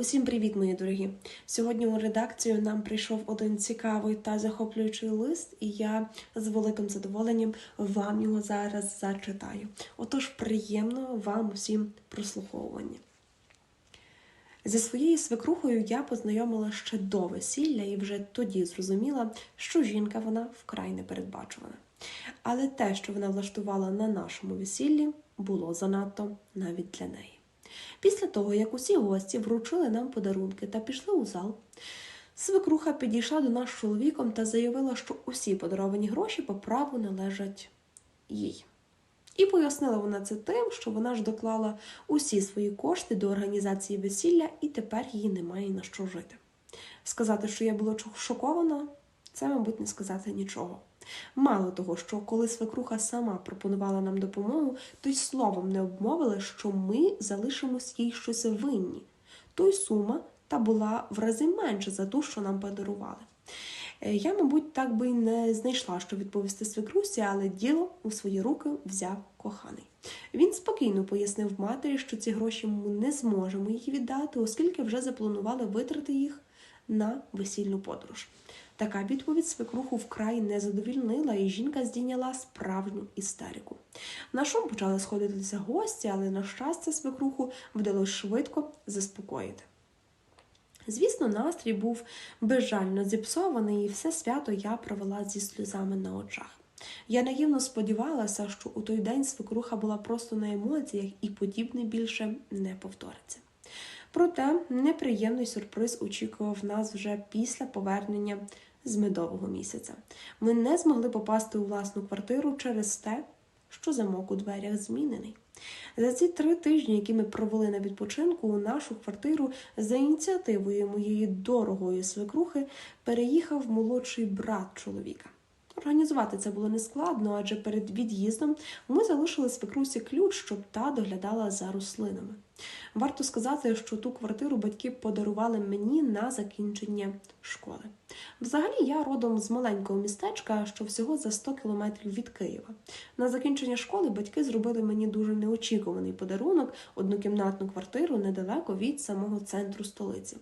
Усім привіт, мої дорогі! Сьогодні у редакцію нам прийшов один цікавий та захоплюючий лист, і я з великим задоволенням вам його зараз зачитаю. Отож, приємного вам усім прослуховування. Зі своєю свекрухою я познайомила ще до весілля і вже тоді зрозуміла, що жінка вона вкрай непередбачувана. Але те, що вона влаштувала на нашому весіллі, було занадто навіть для неї. Після того, як усі гості вручили нам подарунки та пішли у зал, свекруха підійшла до нас з чоловіком та заявила, що усі подаровані гроші по праву належать їй. І пояснила вона це тим, що вона ж доклала усі свої кошти до організації весілля, і тепер їй немає на що жити. Сказати, що я була шокована, це, мабуть, не сказати нічого. Мало того, що коли свекруха сама пропонувала нам допомогу, то й словом не обмовила, що ми залишимось їй щось винні. То й сума та була в рази менша за ту, що нам подарували. Е, Я, мабуть, так би й не знайшла, що відповісти свекрусі, але діло у свої руки взяв коханий. Він спокійно пояснив матері, що ці гроші ми не зможемо їй віддати, оскільки вже запланували витрати їх на весільну подорож. Така відповідь свекруху вкрай не задовільнила, і жінка здійняла справжню істерику. На шум почали сходитися гості, але, на щастя, свекруху вдалося швидко заспокоїти. Звісно, настрій був безжально зіпсований, і все свято я провела зі сльозами на очах. Я наївно сподівалася, що у той день свекруха була просто на емоціях і подібне більше не повториться. Проте неприємний сюрприз очікував нас вже після повернення з медового місяця. Ми не змогли попасти у власну квартиру через те, що замок у дверях змінений. За ці три тижні, які ми провели на відпочинку, у нашу квартиру за ініціативою моєї дорогої свекрухи переїхав молодший брат чоловіка. Організувати це було нескладно, адже перед від'їздом ми залишили свекрусі ключ, щоб та доглядала за рослинами. Варто сказати, що ту квартиру батьки подарували мені на закінчення школи. Взагалі, я родом з маленького містечка, що всього за 100 кілометрів від Києва. На закінчення школи батьки зробили мені дуже неочікуваний подарунок однокімнатну квартиру недалеко від самого центру столиці.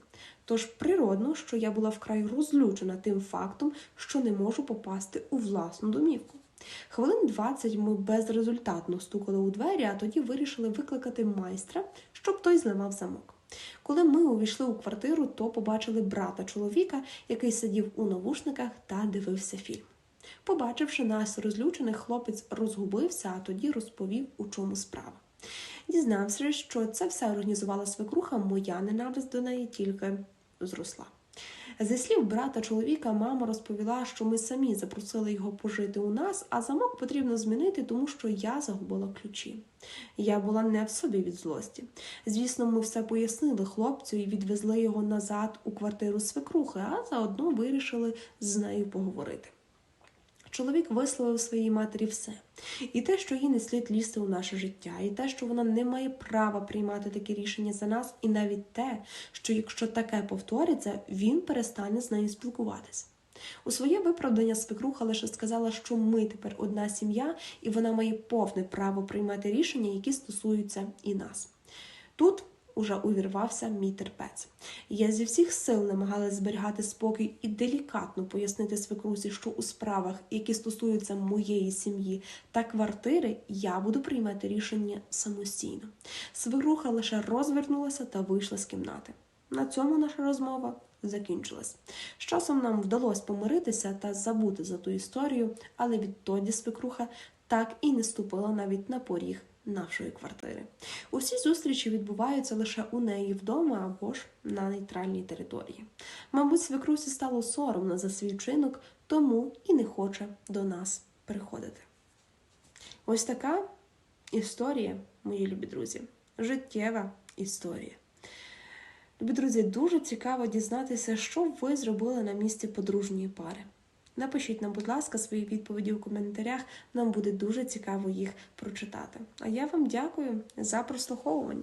Тож природно, що я була вкрай розлючена тим фактом, що не можу попасти у власну домівку. Хвилин 20 ми безрезультатно стукали у двері, а тоді вирішили викликати майстра, щоб той зламав замок. Коли ми увійшли у квартиру, то побачили брата чоловіка, який сидів у навушниках та дивився фільм. Побачивши нас розлючених, хлопець розгубився, а тоді розповів, у чому справа. Дізнався, що це все організувала свекруха, моя ненависть до неї тільки зросла. Зі слів брата чоловіка, мама розповіла, що ми самі запросили його пожити у нас, а замок потрібно змінити, тому що я загубила ключі. Я була не в собі від злості. Звісно, ми все пояснили хлопцю і відвезли його назад у квартиру свекрухи, а заодно вирішили з нею поговорити. Чоловік висловив своїй матері все. І те, що їй не слід лізти у наше життя, і те, що вона не має права приймати такі рішення за нас, і навіть те, що якщо таке повториться, він перестане з нею спілкуватися. У своє виправдання свекруха лише сказала, що ми тепер одна сім'я, і вона має повне право приймати рішення, які стосуються і нас. Тут уже увірвався мій терпець. Я зі всіх сил намагалась зберігати спокій і делікатно пояснити свекрусі, що у справах, які стосуються моєї сім'ї та квартири, я буду приймати рішення самостійно. Свекруха лише розвернулася та вийшла з кімнати. На цьому наша розмова закінчилась. З часом нам вдалося помиритися та забути за ту історію, але відтоді свекруха так і не ступила навіть на поріг нашої квартири. Усі зустрічі відбуваються лише у неї вдома або ж на нейтральній території. Мабуть, свекрусі стало соромно за свій вчинок, тому і не хоче до нас приходити. Ось така історія, мої любі друзі, життєва історія. Любі друзі, дуже цікаво дізнатися, що ви зробили на місці подружньої пари. Напишіть нам, будь ласка, свої відповіді у коментарях, нам буде дуже цікаво їх прочитати. А я вам дякую за прослуховування.